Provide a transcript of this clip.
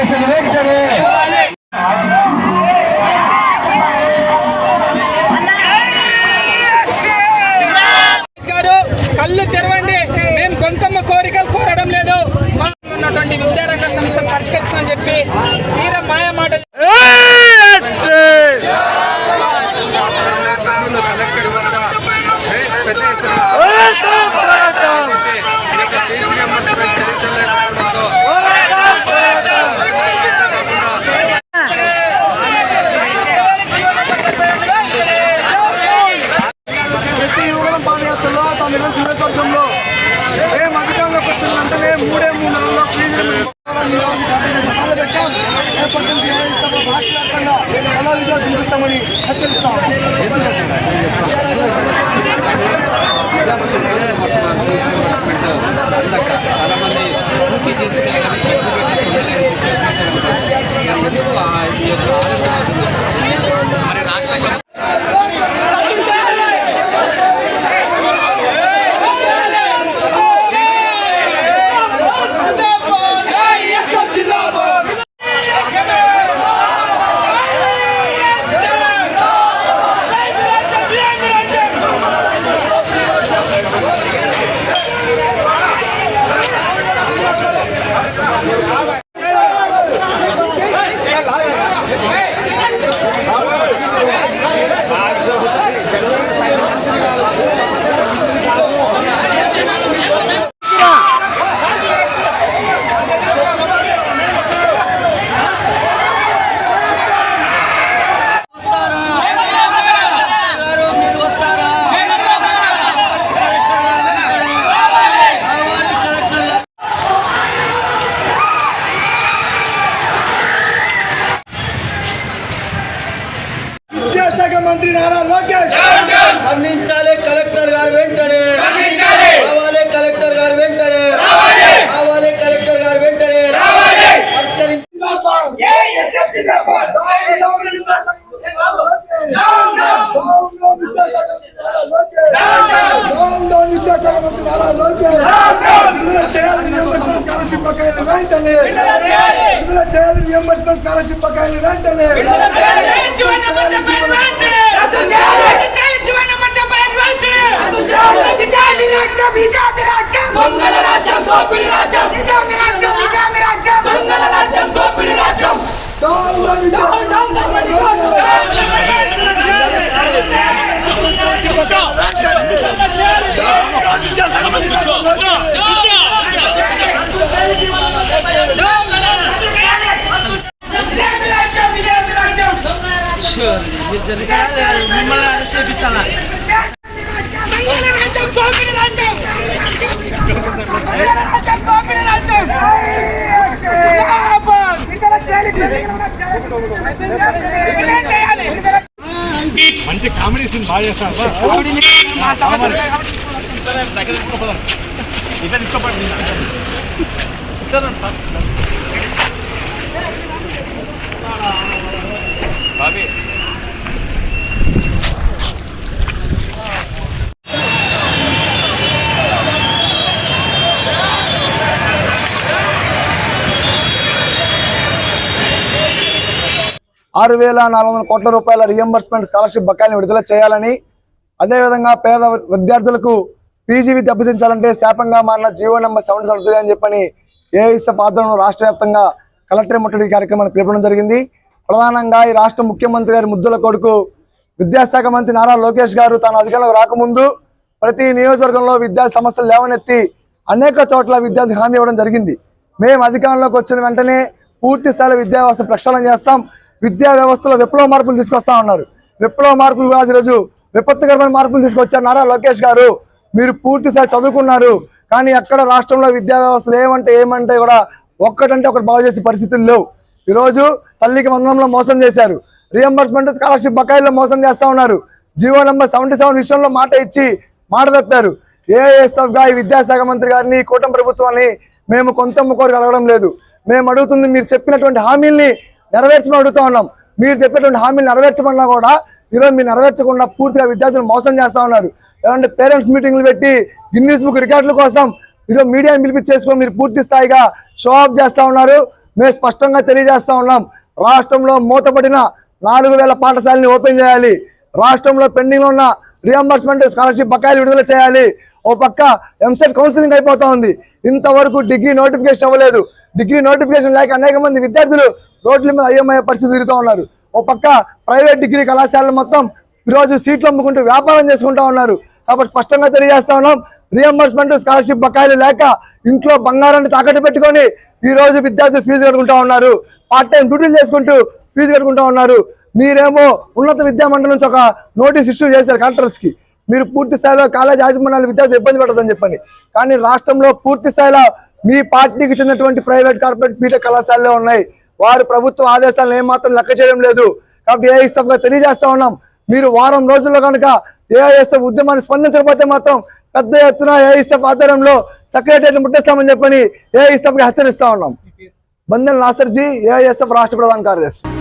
Notification వెంటనే గారు కళ్ళు తెరవండి. మేము గొంతమ్మ కోరికలు కోరడం లేదు. మా ఉన్నటువంటి విద్యారంగ సమస్యలు పరిష్కరిస్తామని చెప్పి తీర మాయ మాటలు ప్రతి సభలు పెట్టాం రేపటి నుంచి ఇరవై సభ రాష్ట్ర వ్యాప్తంగా చాలా విజయాలు చూపిస్తామని హెచ్చరిస్తాం చాలా మంది పూర్తి చేసుకునే కానీ సర్టిఫికేట్ పొందలేని మరి ఎందుకు ఆ ఈ యొక్క ఆలస్యం అవుతుంది మరి రాష్ట్ర ప్రభుత్వం విద్యాశాఖ మంత్రి నారా లోకేష్ అందించాలి కలెక్టర్ గారు వెంటనే రావాలి కలెక్టర్ గారు వెంటనే రావాలి కలెక్టర్ గారు వెంటనే పరిష్కరించి విద్యాశాఖ మంత్రి నారా లోకేష్ విడుదల చేయాలి రియంబర్స్మెంట్ స్కాలర్షిప్ బకాయిలు వెంటనే రాజ్యం రాజ్యం రాజ్యం స్కాలర్షిప్ బకాయిలు వెంటనే మిమ్మల్ని అరెస్ట్ చేయించాలా మంచి కామెడీ సీన్ బాగా చేస్తారు సార్ దగ్గర ఆరు వేల నాలుగు వందల కోట్ల రూపాయల రియంబర్స్మెంట్ స్కాలర్షిప్ బకాయిలను విడుదల చేయాలని అదేవిధంగా పేద విద్యార్థులకు పీజీవి దెబ్బతించాలంటే శాపంగా మారిన జీవో నెంబర్ సెవెన్ సెవెన్ అని చెప్పని ఏఐఎస్ఎఫ్ ఆధ్వర్యంలో రాష్ట్ర వ్యాప్తంగా కలెక్టర్ ముట్టడి కార్యక్రమాన్ని పిలుపడం జరిగింది. ప్రధానంగా ఈ రాష్ట్ర ముఖ్యమంత్రి గారి ముద్దుల కొడుకు విద్యాశాఖ మంత్రి నారా లోకేష్ గారు తాను అధికారంలోకి రాకముందు ప్రతి నియోజకవర్గంలో విద్యా సమస్యలు లేవనెత్తి అనేక చోట్ల విద్యార్థి హామీ ఇవ్వడం జరిగింది. మేము అధికారంలోకి వచ్చిన వెంటనే పూర్తి స్థాయిలో విద్యా వ్యవస్థ ప్రక్షాళన చేస్తాం. విద్యా వ్యవస్థలో విప్లవ మార్పులు తీసుకొస్తా ఉన్నారు. విప్లవ మార్పులు కాదు ఈరోజు విపత్తుకరమైన మార్పులు తీసుకొచ్చారు నారా లోకేష్ గారు. మీరు పూర్తిసారి చదువుకున్నారు. కానీ ఎక్కడ రాష్ట్రంలో విద్యా వ్యవస్థలు ఏమంటే ఏమంటే కూడా ఒక్కటంటే ఒకటి బాగు చేసే పరిస్థితులు లేవు. ఈరోజు తల్లికి వందనంలో మోసం చేశారు. రియంబర్స్మెంట్ స్కాలర్షిప్ బకాయిల్లో మోసం చేస్తా ఉన్నారు. జీవో నెంబర్ సెవెంటీ సెవెన్ విషయంలో మాట ఇచ్చి మాట తప్పారు. ఏఎస్ఎఫ్గా ఈ విద్యాశాఖ మంత్రి గారిని కూటమి ప్రభుత్వాన్ని మేము కొంత కోరిక అడగడం లేదు. మేము అడుగుతుంది మీరు చెప్పినటువంటి హామీల్ని నెరవేర్చమని అడుగుతా ఉన్నాం. మీరు చెప్పేటువంటి హామీలు నెరవేర్చమన్నా కూడా ఈరోజు మీరు నెరవేర్చకుండా పూర్తిగా విద్యార్థులు మోసం చేస్తా ఉన్నారు. ఏమంటే పేరెంట్స్ మీటింగ్లు పెట్టి గిన్నీస్ బుక్ రికార్డుల కోసం ఈరోజు మీడియాని పిలిపించేసుకొని మీరు పూర్తి స్థాయిగా షో ఆఫ్ చేస్తా ఉన్నారు. మేము స్పష్టంగా తెలియజేస్తా ఉన్నాం. రాష్ట్రంలో మూతపడిన నాలుగు వేల పాఠశాలని ఓపెన్ చేయాలి. రాష్ట్రంలో పెండింగ్ ఉన్న రియంబర్స్మెంట్ స్కాలర్షిప్ బకాయిలు విడుదల చేయాలి. ఓ పక్క ఎంసెట్ కౌన్సిలింగ్ అయిపోతా ఉంది. ఇంతవరకు డిగ్రీ నోటిఫికేషన్ అవ్వలేదు. డిగ్రీ నోటిఫికేషన్ లేక అనేక మంది విద్యార్థులు రోడ్ల మీద అయ్యమయ్యే పరిస్థితి తిరుగుతూ ఉన్నారు. ఓ పక్క ప్రైవేట్ డిగ్రీ కళాశాలలు మొత్తం ఈరోజు సీట్లు అమ్ముకుంటూ వ్యాపారం చేసుకుంటా ఉన్నారు. కాబట్టి స్పష్టంగా తెలియజేస్తా ఉన్నాం రియంబర్స్మెంట్ స్కాలర్షిప్ బకాయిలు లేక ఇంట్లో బంగారాన్ని తాకట్టు పెట్టుకొని ఈ రోజు విద్యార్థులు ఫీజు కట్టుకుంటా ఉన్నారు. పార్ట్ టైం డ్యూటీలు చేసుకుంటూ ఫీజు కట్టుకుంటా ఉన్నారు. మీరేమో ఉన్నత విద్యామండలి నుంచి ఒక నోటీస్ ఇష్యూ చేశారు కలెక్టర్స్కి. మీరు పూర్తి స్థాయిలో కాలేజ్ యాజమాన్యాలు విద్యార్థులు ఇబ్బంది పడదని చెప్పండి కానీ రాష్ట్రంలో పూర్తి స్థాయిలో మీ పార్టీకి చెందినటువంటి ప్రైవేట్ కార్పొరేట్ బీటెక్ కళాశాలలో ఉన్నాయి. వారు ప్రభుత్వ ఆదేశాలను ఏమాత్రం లెక్క చేయడం లేదు. కాబట్టి ఏఐఎస్ఎఫ్గా తెలియజేస్తా ఉన్నాం. మీరు వారం రోజుల్లో కనుక ఏఐఎస్ఎఫ్ ఉద్యమాన్ని స్పందించకపోతే మాత్రం పెద్ద ఎత్తున ఏఐఎస్ఎఫ్ ఆధ్వర్యంలో సెక్రటరీ ముట్టేస్తామని చెప్పని ఏఐఎస్ఎఫ్గా హెచ్చరిస్తా ఉన్నాం. బందెల్ నాసర్జీ ఏఐఎస్ఎఫ్ రాష్ట్ర ప్రధాన కార్యదర్శి.